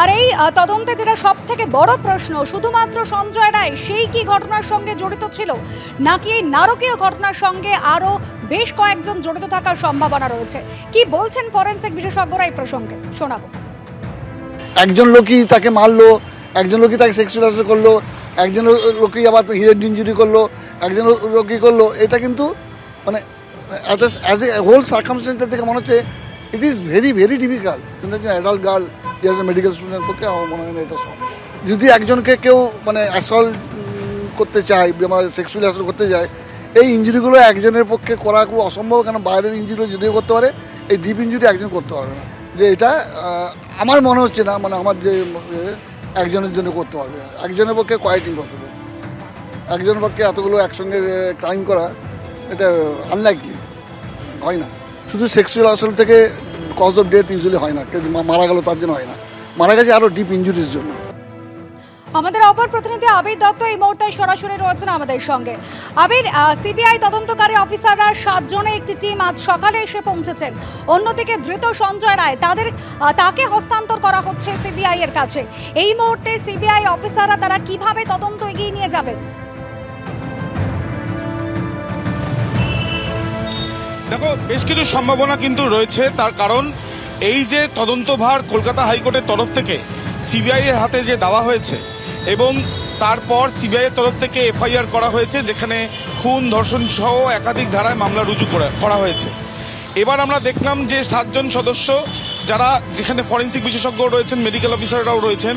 আর এই তদন্তে যেটা সব থেকে বড় প্রশ্ন, শুধুমাত্র সঞ্জয় রায়, সেই কি ঘটনার সঙ্গে জড়িত ছিল? নাকি এই নারকীয় ঘটনার সঙ্গে আরও বেশ কয়েকজন জড়িত থাকার সম্ভাবনা রয়েছে? কি বলছেন ফরেন্সিক বিশেষজ্ঞরা এই প্রসঙ্গে? শোনাবো। একজন লোকই তাকে মারলো, একজন লোকই তাকে সেক্সুয়াল করল, একজন লোকই আবার হিরেড ইঞ্জুরি করল, একজন লোকই করল। এটা কিন্তু মানে অ্যাজ হোল সার্কামস্টেন্সের থেকে মনে হচ্ছে it is very very difficult কিন্তু একজন adult girl as a medical student পক্ষে আমার মনে হয় না এটা সম্ভব যদি একজনকে কেউ মানে অ্যাসল্ট করতে চায়, বা সেক্সুয়াল অ্যাসল্ট করতে যায় এই ইঞ্জুরিগুলো একজনের পক্ষে করা খুব অসম্ভব, কেন বাইরের ইঞ্জুরি যদিও করতে পারে, এই ডিপ ইঞ্জুরি একজন করতে পারবে না। যে এটা আমার মনে হচ্ছে না মানে আমার যে একজনের জন্য করতে পারবে। একজনের পক্ষে কোয়াইট ইম্পসিবল একজনের পক্ষে এতগুলো একসঙ্গে ক্রাইম করা, এটা আনলাইকলি হয় না। শুধু সেক্সুয়াল আসল থেকে কজ অফ ডেথ ইউজুয়ালি হয় না। মারা গেল তার জন্য হয় না। মারা গেছে আরও ডিপ ইঞ্জুরির জন্য। আমাদের অপর প্রতিনিধি আবির দত্ত এই মুহূর্তে সরাসরি রয়েছেন আমাদের সঙ্গে। আবির সিবিআই তদন্তকারী অফিসাররা সাতজনের একটি টিম আজ সকালে এসে পৌঁছেছেন। অন্যদিকে ধৃত সঞ্জয় রায়, তাদের তাকে হস্তান্তর করা হচ্ছে সিবিআই এর কাছে। এই মুহূর্তে সিবিআই অফিসাররা তারা কীভাবে তদন্ত এগিয়ে নিয়ে যাবেন? দেখো, বেশ কিছু সম্ভাবনা কিন্তু রয়েছে। তার কারণ, এই যে তদন্তভার কলকাতা হাইকোর্টের তরফ থেকে সিবিআই এর হাতে যে দেওয়া হয়েছে এবং তারপর সিবিআই এর তরফ থেকে এফআইআর করা হয়েছে, যেখানে খুন, ধর্ষণ সহ একাধিক ধারায় মামলা রুজু করা- হয়েছে। এবার আমরা দেখলাম যে সাতজন সদস্য যারা যেখানে ফরেন্সিক বিশেষজ্ঞ রয়েছেন, মেডিকেল অফিসাররাও রয়েছেন,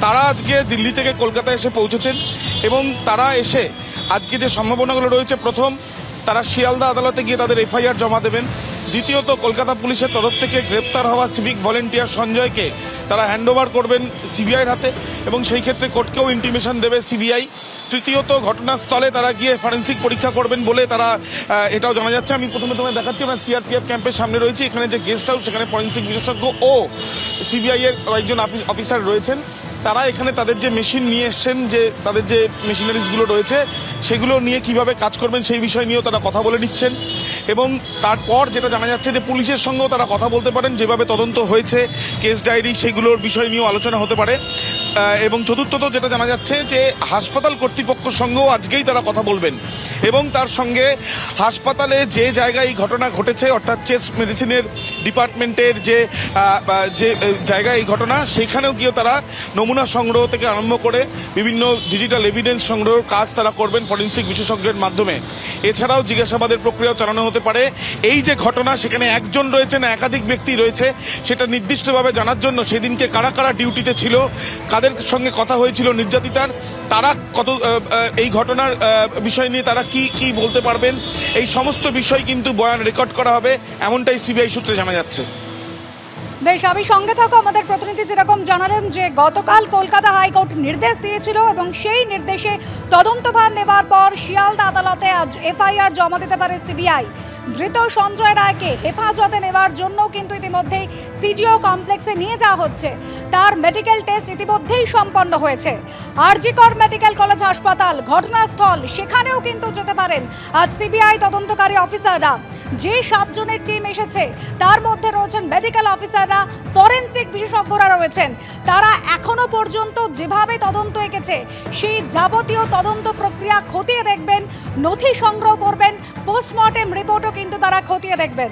তারা আজকে দিল্লি থেকে কলকাতায় এসে পৌঁছেছেন এবং তারা এসে আজকে যে সম্ভাবনাগুলো রয়েছে, প্রথম তারা শিয়ালদা আদালতে গিয়ে তাদের এফআইআর জমা দেবেন। দ্বিতীয়ত, কলকাতা পুলিশের তরফ থেকে গ্রেপ্তার হওয়া সিভিক ভলেন্টিয়ার সঞ্জয়কে তারা হ্যান্ডওভার করবেন সিবিআইয়ের হাতে এবং সেই ক্ষেত্রে কোর্টকেও ইন্টিমেশন দেবে সিবিআই। তৃতীয়ত, ঘটনাস্থলে তারা গিয়ে ফরেন্সিক পরীক্ষা করবেন বলে তারা এটাও জানা যাচ্ছে। আমি প্রথমে তোমায় দেখাচ্ছি, আমরা সিআরপিএফ ক্যাম্পের সামনে রয়েছি। এখানে যে গেস্ট হাউস সেখানে ফরেন্সিক বিশেষজ্ঞ ও সিবিআইয়ের একজন অফিসার রয়েছেন। তারা এখানে তাদের যে মেশিন নিয়ে এসছেন, যে তাদের যে মেশিনারিজগুলো রয়েছে, সেগুলো নিয়ে কীভাবে কাজ করবেন সেই বিষয় নিয়েও তারা কথা বলে নিচ্ছেন। এবং তারপর যেটা জানা যাচ্ছে যে পুলিশের সঙ্গেও তারা কথা বলতে পারেন, যেভাবে তদন্ত হয়েছে কেস ডায়েরি সেগুলোর বিষয় নিয়েও আলোচনা হতে পারে। এবং চতুর্থত যেটা জানা যাচ্ছে যে হাসপাতাল কর্তৃপক্ষ সঙ্গেও আজকেই তারা কথা বলবেন। এবং তার সঙ্গে হাসপাতালে যে জায়গায় এই ঘটনা ঘটেছে, অর্থাৎ চেস্ট মেডিসিনের ডিপার্টমেন্টের যে যে জায়গায় এই ঘটনা সেখানেও গিয়ে তারা নমুনা সংগ্রহ থেকে আরম্ভ করে বিভিন্ন ডিজিটাল এভিডেন্স সংগ্রহের কাজ তারা করবেন ফরেন্সিক বিশেষজ্ঞের মাধ্যমে। এছাড়াও জিজ্ঞাসাবাদের প্রক্রিয়াও চালানো হতে পারে। এই যে ঘটনা, সেখানে একজন রয়েছে না, একাধিক ব্যক্তি রয়েছে, সেটা নির্দিষ্টভাবে জানার জন্য সেদিনকে কারা কারা ডিউটিতে ছিল কাদের সঙ্গে কথা হয়েছিল নির্যাতিতার। তারা কত এই ঘটনার বিষয় নিয়ে তারা কি কি বলতে পারবেন? এই সমস্ত বিষয় কিন্তু বয়ান রেকর্ড করা হবে, এমনটাই সিবিআই সূত্রে জানা যাচ্ছে। বেশ, আমি সঙ্গে থাকো, আমাদের প্রতিনিধি যেরকম জানালেন যে গতকাল কলকাতা হাইকোর্ট নির্দেশ দিয়েছিল এবং সেই নির্দেশে তদন্তভার নেবার পর শিয়ালদা আদালতে আজ এফআইআর জমা দিতে পারে সিবিআই। ধৃত সঞ্জয় রায়কে হেফাজতে নেওয়ার জন্য কিন্তু ইতিমধ্যেই সিজিও কমপ্লেক্সে নিয়ে যাওয়া হচ্ছে। তার মেডিকেল টেস্ট ইতিমধ্যেই সম্পন্ন হয়েছে। আরজিকর মেডিকেল কলেজ হাসপাতাল, ঘটনাস্থল, সেখানেও কিন্তু যেতে পারেন আজ সিবিআই তদন্তকারী অফিসাররা। যে সাতজনের টিম এসেছে, তার মধ্যে রয়েছেন মেডিকেল অফিসাররা ফরেনসিক বিশেষজ্ঞরা রয়েছেন। তারা এখনও পর্যন্ত যেভাবে তদন্ত এঁকেছে, সেই যাবতীয় তদন্ত প্রক্রিয়া খতিয়ে দেখবেন নথি সংগ্রহ করবেন পোস্টমর্টেম রিপোর্টও কিন্তু তারা খতিয়ে দেখবেন।